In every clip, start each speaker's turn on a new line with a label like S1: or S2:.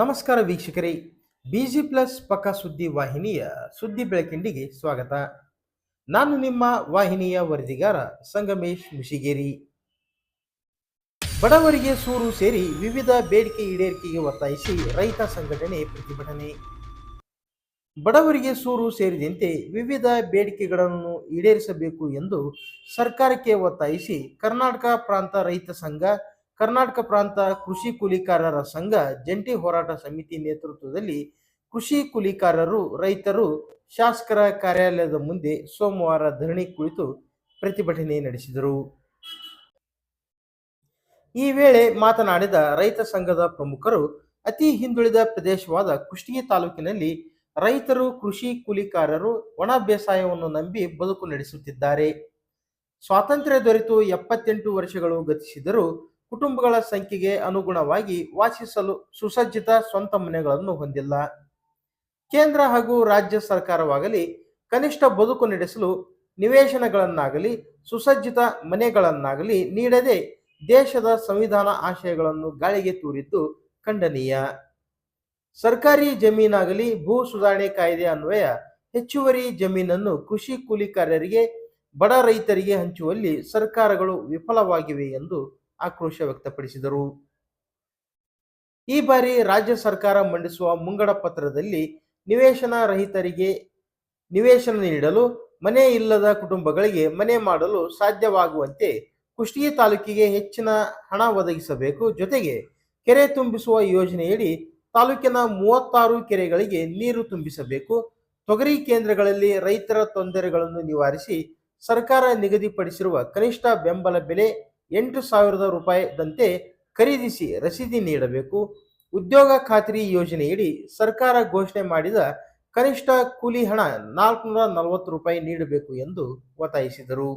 S1: ನಮಸ್ಕಾರ ವೀಕ್ಷಕರೇ. Busy plus ಪಕ್ಕ ಸುದ್ದಿ ವಾಹಿನಿಯ ಸುದ್ದಿ ಬೆಳಕಿಂಡಿಗೆ ಸ್ವಾಗತ. ನಾನು ನಿಮ್ಮ ವಾಹಿನಿಯ ವರದಿಗಾರ ಸಂಗಮೇಶ್ ಮುಶಿಗೇರಿ ಬಡವರಿಗೆ ಸೂರು ಸೇರಿ ವಿವಿಧ ಬೇಡಿಕೆ ಈಡೇರಿಕೆಗೆ ಒತ್ತಾಯಿಸಿ ರೈತ ಸಂಘಟನೆ ಪ್ರತಿಭಟನೆ. ಬಡವರಿಗೆ ಸೂರು ಸೇರಿದಂತೆ ವಿವಿಧ ಬೇಡಿಕೆಗಳನ್ನು ಈಡೇರಿಸಬೇಕು ಎಂದು ಸರ್ಕಾರಕ್ಕೆ ಒತ್ತಾಯಿಸಿ ಕರ್ನಾಟಕ ಪ್ರಾಂತ ರೈತ ಸಂಘ ಕರ್ನಾಟಕ ಪ್ರಾಂತ ಕೃಷಿ ಕೂಲಿಕಾರರ ಸಂಘ ಜಂಟಿ ಹೋರಾಟ ಸಮಿತಿ ನೇತೃತ್ವದಲ್ಲಿ ಕೃಷಿ ಕೂಲಿಕಾರರು, ರೈತರು, ಶಾಸಕರ ಕಾರ್ಯಾಲಯದ ಮುಂದೆ ಸೋಮವಾರ ಧರಣಿ ಕುಳಿತು ಪ್ರತಿಭಟನೆ ನಡೆಸಿದರು. ಈ ವೇಳೆ ಮಾತನಾಡಿದ ರೈತ ಸಂಘದ ಪ್ರಮುಖರು, ಅತಿ ಹಿಂದುಳಿದ ಪ್ರದೇಶವಾದ ಕುಷ್ಟಗಿ ತಾಲೂಕಿನಲ್ಲಿ ರೈತರು, ಕೃಷಿ ಕೂಲಿಕಾರರು ಒಣ ಬೇಸಾಯವನ್ನು ನಂಬಿ ಬದುಕು ನಡೆಸುತ್ತಿದ್ದಾರೆ. ಸ್ವಾತಂತ್ರ್ಯ ದೊರೆತು ಎಪ್ಪತ್ತೆಂಟು ವರ್ಷಗಳು ಗತಿಸಿದರೂ ಕುಟುಂಬಗಳ ಸಂಖ್ಯೆಗೆ ಅನುಗುಣವಾಗಿ ವಾಸಿಸಲು ಸುಸಜ್ಜಿತ ಸ್ವಂತ ಮನೆಗಳನ್ನು ಹೊಂದಿಲ್ಲ. ಕೇಂದ್ರ ಹಾಗೂ ರಾಜ್ಯ ಸರ್ಕಾರವಾಗಲಿ ಕನಿಷ್ಠ ಬದುಕು ನಡೆಸಲು ನಿವೇಶನಗಳನ್ನಾಗಲಿ ಸುಸಜ್ಜಿತ ಮನೆಗಳನ್ನಾಗಲಿ ನೀಡದೆ ದೇಶದ ಸಂವಿಧಾನ ಆಶಯಗಳನ್ನು ಗಾಳಿಗೆ ತೂರಿದ್ದು ಖಂಡನೀಯ. ಸರ್ಕಾರಿ ಜಮೀನಾಗಲಿ ಭೂ ಸುಧಾರಣೆ ಕಾಯ್ದೆ ಅನ್ವಯ ಹೆಚ್ಚುವರಿ ಜಮೀನನ್ನು ಕೃಷಿ ಕೂಲಿಕಾರರಿಗೆ, ಬಡ ರೈತರಿಗೆ ಹಂಚುವಲ್ಲಿ ಸರ್ಕಾರಗಳು ವಿಫಲವಾಗಿವೆ ಎಂದು ಆಕ್ರೋಶ ವ್ಯಕ್ತಪಡಿಸಿದರು. ಈ ಬಾರಿ ರಾಜ್ಯ ಸರ್ಕಾರ ಮಂಡಿಸುವ ಮುಂಗಡ ಪತ್ರದಲ್ಲಿ ನಿವೇಶನ ರಹಿತರಿಗೆ ನಿವೇಶನ ನೀಡಲು, ಮನೆ ಇಲ್ಲದ ಕುಟುಂಬಗಳಿಗೆ ಮನೆ ಮಾಡಲು ಸಾಧ್ಯವಾಗುವಂತೆ ಕುಷ್ಟಗಿ ತಾಲೂಕಿಗೆ ಹೆಚ್ಚಿನ ಹಣ ಒದಗಿಸಬೇಕು. ಜೊತೆಗೆ ಕೆರೆ ತುಂಬಿಸುವ ಯೋಜನೆಯಡಿ ತಾಲೂಕಿನ ಮೂವತ್ತಾರು ಕೆರೆಗಳಿಗೆ ನೀರು ತುಂಬಿಸಬೇಕು. ತೊಗರಿ ಕೇಂದ್ರಗಳಲ್ಲಿ ರೈತರ ತೊಂದರೆಗಳನ್ನು ನಿವಾರಿಸಿ ಸರ್ಕಾರ ನಿಗದಿಪಡಿಸಿರುವ ಕನಿಷ್ಠ ಬೆಂಬಲ ಬೆಲೆ ಎಂಟು ಸಾವಿರದ ರೂಪಾಯಿದಂತೆ ಖರೀದಿಸಿ ರಸೀದಿ ನೀಡಬೇಕು. ಉದ್ಯೋಗ ಖಾತ್ರಿ ಯೋಜನೆಯಡಿ ಸರ್ಕಾರ ಘೋಷಣೆ ಮಾಡಿದ ಕನಿಷ್ಠ ಕೂಲಿ ಹಣ ನಾಲ್ಕುನೂರ ನಲವತ್ತು ರೂಪಾಯಿ ನೀಡಬೇಕು ಎಂದು ಒತ್ತಾಯಿಸಿದರು.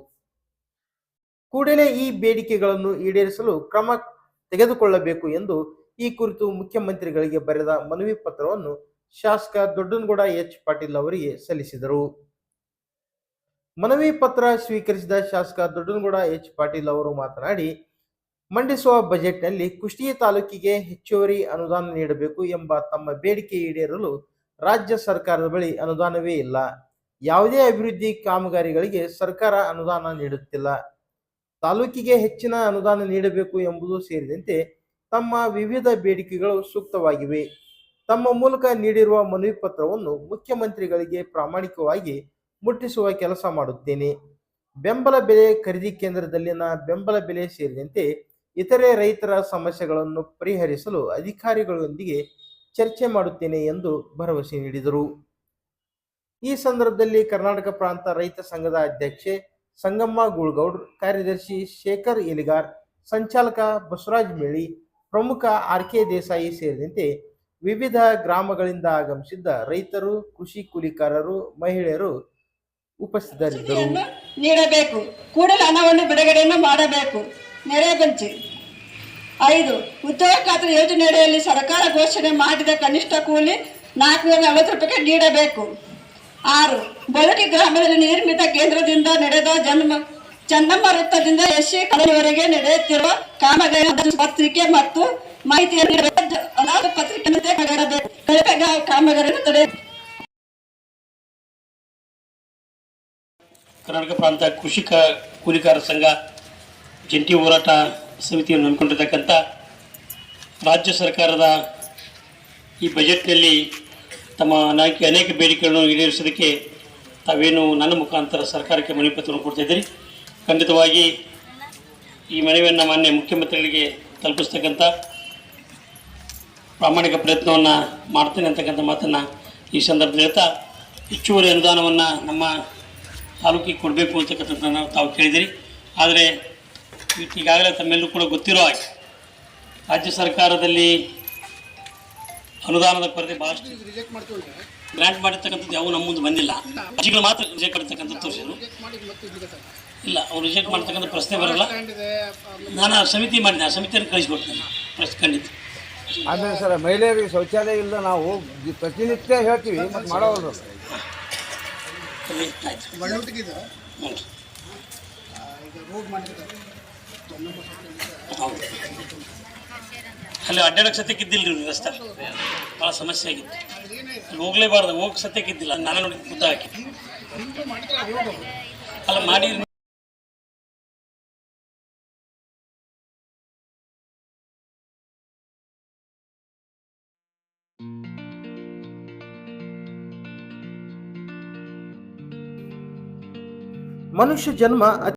S1: ಕೂಡಲೇ ಈ ಬೇಡಿಕೆಗಳನ್ನು ಈಡೇರಿಸಲು ಕ್ರಮ ತೆಗೆದುಕೊಳ್ಳಬೇಕು ಎಂದು ಈ ಕುರಿತು ಮುಖ್ಯಮಂತ್ರಿಗಳಿಗೆ ಬರೆದ ಮನವಿ ಪತ್ರವನ್ನು ಶಾಸಕ ದೊಡ್ಡನಗೌಡ ಎಚ್ ಪಾಟೀಲ್ ಅವರಿಗೆ ಸಲ್ಲಿಸಿದರು. ಮನವಿ ಪತ್ರ ಸ್ವೀಕರಿಸಿದ ಶಾಸಕ ದೊಡ್ಡನಗೌಡ ಎಚ್ ಪಾಟೀಲ್ ಅವರು ಮಾತನಾಡಿ, ಮಂಡಿಸುವ ಬಜೆಟ್ನಲ್ಲಿ ಕುಷ್ಟಿ ತಾಲೂಕಿಗೆ ಹೆಚ್ಚುವರಿ ಅನುದಾನ ನೀಡಬೇಕು ಎಂಬ ತಮ್ಮ ಬೇಡಿಕೆ ಈಡೇರಲು ರಾಜ್ಯ ಸರ್ಕಾರದ ಬಳಿ ಅನುದಾನವೇ ಇಲ್ಲ. ಯಾವುದೇ ಅಭಿವೃದ್ಧಿ ಕಾಮಗಾರಿಗಳಿಗೆ ಸರ್ಕಾರ ಅನುದಾನ ನೀಡುತ್ತಿಲ್ಲ. ತಾಲೂಕಿಗೆ ಹೆಚ್ಚಿನ ಅನುದಾನ ನೀಡಬೇಕು ಎಂಬುದು ಸೇರಿದಂತೆ ತಮ್ಮ ವಿವಿಧ ಬೇಡಿಕೆಗಳು ಸೂಕ್ತವಾಗಿವೆ. ತಮ್ಮ ಮೂಲಕ ನೀಡಿರುವ ಮನವಿ ಪತ್ರವನ್ನು ಮುಖ್ಯಮಂತ್ರಿಗಳಿಗೆ ಪ್ರಾಮಾಣಿಕವಾಗಿ ಮುಟ್ಟಿಸುವ ಕೆಲಸ ಮಾಡುತ್ತೇನೆ. ಬೆಂಬಲ ಬೆಲೆ ಖರೀದಿ ಕೇಂದ್ರದಲ್ಲಿನ ಬೆಂಬಲ ಬೆಲೆ ಸೇರಿದಂತೆ ಇತರೆ ರೈತರ ಸಮಸ್ಯೆಗಳನ್ನು ಪರಿಹರಿಸಲು ಅಧಿಕಾರಿಗಳೊಂದಿಗೆ ಚರ್ಚೆ ಮಾಡುತ್ತೇನೆ ಎಂದು ಭರವಸೆ ನೀಡಿದರು. ಈ ಸಂದರ್ಭದಲ್ಲಿ ಕರ್ನಾಟಕ ಪ್ರಾಂತ ರೈತ ಸಂಘದ ಅಧ್ಯಕ್ಷೆ ಸಂಗಮ್ಮ ಗೂಳ್ಗೌಡ್, ಕಾರ್ಯದರ್ಶಿ ಶೇಖರ್ ಎಲಿಗಾರ್, ಸಂಚಾಲಕ ಬಸವರಾಜ್ ಮೇಳಿ, ಪ್ರಮುಖ ಆರ್ ಕೆ ದೇಸಾಯಿ ಸೇರಿದಂತೆ ವಿವಿಧ ಗ್ರಾಮಗಳಿಂದ ಆಗಮಿಸಿದ್ದ ರೈತರು, ಕೃಷಿ ಕೂಲಿಕಾರರು, ಮಹಿಳೆಯರು ಉಪಸ್ಥಿತರಿದ್ದರು.
S2: ನೀಡಬೇಕು. ಕೂಡಲೇ ಹಣವನ್ನು ಬಿಡುಗಡೆಯನ್ನು ಮಾಡಬೇಕು. ನೆರೆ ಬಂಚಿ ಐದು, ಉದ್ಯೋಗ ಖಾತ್ರಿ ಯೋಜನೆಯಡಿಯಲ್ಲಿ ಸರ್ಕಾರ ಘೋಷಣೆ ಮಾಡಿದ ಕನಿಷ್ಠ ಕೂಲಿ ನಾಲ್ಕುನೂರ ನಲವತ್ತು ರೂಪಾಯಿಗೆ ನೀಡಬೇಕು. ಆರು ಬಳಕೆ ಗ್ರಾಮದಲ್ಲಿ ನಿರ್ಮಿತ ಕೇಂದ್ರದಿಂದ ನಡೆದ ಜನ್ಮ, ಚನ್ನಮ್ಮ ವೃತ್ತದಿಂದ ಎಸ್ಸಿ ಕಡೆಯವರೆಗೆ ನಡೆಯುತ್ತಿರುವ ಕಾಮಗಾರಿ ಪತ್ರಿಕೆ ಮತ್ತು ಮಾಹಿತಿಯನ್ನು ಪತ್ರಿಕೆ ಕಾಮಗಾರಿಯನ್ನು ತಡೆ
S3: ಕರ್ನಾಟಕ ಪ್ರಾಂತ ಕೃಷಿಕ ಕೂಲಿಕಾರ ಸಂಘ, ಜಂಟಿ ಹೋರಾಟ ಸಮಿತಿಯನ್ನು ಹಮ್ಮಿಕೊಂಡಿರ್ತಕ್ಕಂಥ ರಾಜ್ಯ ಸರ್ಕಾರದ ಈ ಬಜೆಟ್ನಲ್ಲಿ ತಮ್ಮ ಅನೇಕ ಅನೇಕ ಬೇಡಿಕೆಗಳನ್ನು ಈಡೇರಿಸೋದಕ್ಕೆ ತಾವೇನು ನನ್ನ ಮುಖಾಂತರ ಸರ್ಕಾರಕ್ಕೆ ಮನವಿ ಪತ್ರವನ್ನು ಕೊಡ್ತಾ ಇದ್ದೀರಿ. ಖಂಡಿತವಾಗಿ ಈ ಮನವಿಯನ್ನು ಮಾನ್ಯ ಮುಖ್ಯಮಂತ್ರಿಗಳಿಗೆ ತಲುಪಿಸ್ತಕ್ಕಂಥ ಪ್ರಾಮಾಣಿಕ ಪ್ರಯತ್ನವನ್ನು ಮಾಡ್ತೇನೆ ಅಂತಕ್ಕಂಥ ಮಾತನ್ನು ಈ ಸಂದರ್ಭದಲ್ಲಿ ಹೇಳ್ತಾ, ಹೆಚ್ಚುವರಿ ಅನುದಾನವನ್ನು ನಮ್ಮ ತಾಲೂಕಿಗೆ ಕೊಡಬೇಕು ಅಂತಕ್ಕಂಥದ್ದನ್ನು ತಾವು ಕೇಳಿದಿರಿ. ಆದರೆ ಈಗಾಗಲೇ ತಮ್ಮೆಲ್ಲೂ ಕೂಡ ಗೊತ್ತಿರೋ ಹಾಗೆ ರಾಜ್ಯ ಸರ್ಕಾರದಲ್ಲಿ ಅನುದಾನದ ಕೊರತೆ ಭಾಳಷ್ಟು ಗ್ರ್ಯಾಂಟ್ ಮಾಡಿರ್ತಕ್ಕಂಥದ್ದು ಯಾವ ನಮ್ಮ ಮುಂದೆ ಬಂದಿಲ್ಲ. ಅರ್ಜಿಗಳು ಮಾತ್ರ ರಿಜೆಕ್ಟ್ ಮಾಡಿರ್ತಕ್ಕಂಥದ್ದು ತೋರಿಸಿದ್ರು. ಇಲ್ಲ, ಅವ್ರು ರಿಜೆಕ್ಟ್ ಮಾಡ್ತಕ್ಕಂಥ ಪ್ರಶ್ನೆ ಬರಲ್ಲ. ನಾನು ಸಮಿತಿ ಮಾಡಿದೆ, ಆ ಸಮಿತಿಯನ್ನು ಕಳಿಸ್ಕೊಡ್ತೇನೆ. ಪ್ರಶ್ನೆ ಖಂಡಿತ.
S4: ಆಮೇಲೆ ಸರ್, ಮಹಿಳೆಯರಿಗೆ ಶೌಚಾಲಯ ಇಲ್ಲ ನಾವು ಪ್ರತಿನಿತ್ಯ ಹೇಳ್ತೀವಿ, ಮತ್ತು
S3: ಹೌದು. ಅಲ್ಲಿ ಅಡ್ಡಾಡಕ್ಕೆ ಸತ್ಯಕ್ಕಿದ್ದಿಲ್ಲ ರೀ ರಸ್ತೆ ಭಾಳ ಸಮಸ್ಯೆ ಆಗಿತ್ತು. ಅಲ್ಲಿ ಹೋಗ್ಲೇಬಾರ್ದು ಹೋಗಕ್ಕೆ ಸತ್ಯಕ್ಕಿದ್ದಿಲ್ಲ ನಾನು ನೋಡಿ ಹಾಕಿ. ಅಲ್ಲ ಮಾಡಿ
S1: ಮನುಷ್ಯ ಜನ್ಮ